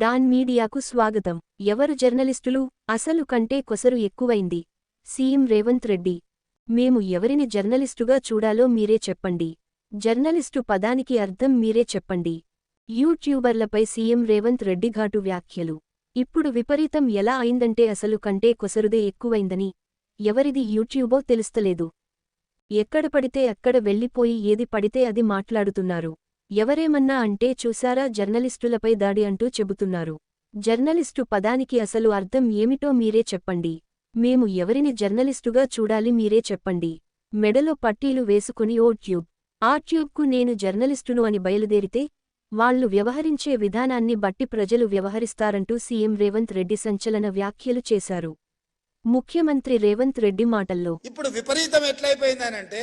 Don మీడియాకు స్వాగతం. ఎవరు జర్నలిస్టులు? అసలు కంటే కొసరు ఎక్కువైంది. సీఎం రేవంత్ రెడ్డి. మేము ఎవరిని జర్నలిస్టుగా చూడాలో మీరే చెప్పండి. జర్నలిస్టు పదానికి అర్థం మీరే చెప్పండి. యూట్యూబర్లపై సీఎం రేవంత్ రెడ్డి ఘాటు వ్యాఖ్యలు. ఇప్పుడు విపరీతం ఎలా అయిందంటే అసలు కంటే కొసరుదే ఎక్కువైందని. ఎవరిది యూట్యూబో తెలుస్తలేదు. ఎక్కడ పడితే అక్కడ వెళ్ళిపోయి ఏది పడితే అది మాట్లాడుతున్నారు. ఎవరేమన్నా అంటే చూశారా జర్నలిస్టులపై దాడి అంటూ చెబుతున్నారు. జర్నలిస్టు పదానికి అసలు అర్థం ఏమిటో మీరే చెప్పండి. మేము ఎవరిని జర్నలిస్టుగా చూడాలి మీరే చెప్పండి. మెడలో పట్టీలు వేసుకుని ఓ ట్యూబ్. ఆ ట్యూబ్కు నేను జర్నలిస్టును అని బయలుదేరితే వాళ్ళు వ్యవహరించే విధానాన్ని బట్టి ప్రజలు వ్యవహరిస్తారంటూ సీఎం రేవంత్ రెడ్డి సంచలన వ్యాఖ్యలు చేశారు. ముఖ్యమంత్రి రేవంత్ రెడ్డి మాటల్లో ఇప్పుడు విపరీతం ఎట్లయిపోయిందనంటే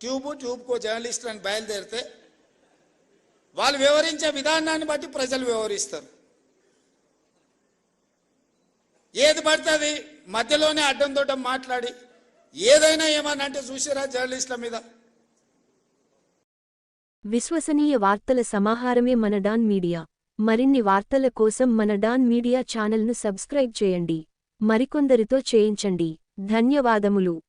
ట్యూబ్ ట్యూబ్కో జర్నలిస్ట్ అని బయలుదేరితే వాళ్ళు వివరించే విధానాన్ని బట్టి ప్రజలు వివరిస్తారు. ఏది పడుతుంది మధ్యలోనే అడ్డం దొడ్డం మాట్లాడి ఏదైనా ఏమన్నా అంటే చూసిరా జర్నలిస్టుల మీద. విశ్వసనీయ వార్తల సమాహారమే మన డాన్ మీడియా. మరిన్ని వార్తల కోసం మన డాన్ మీడియా ఛానల్ను సబ్స్క్రైబ్ చేయండి. మరికొందరితో చేయించండి. ధన్యవాదములు.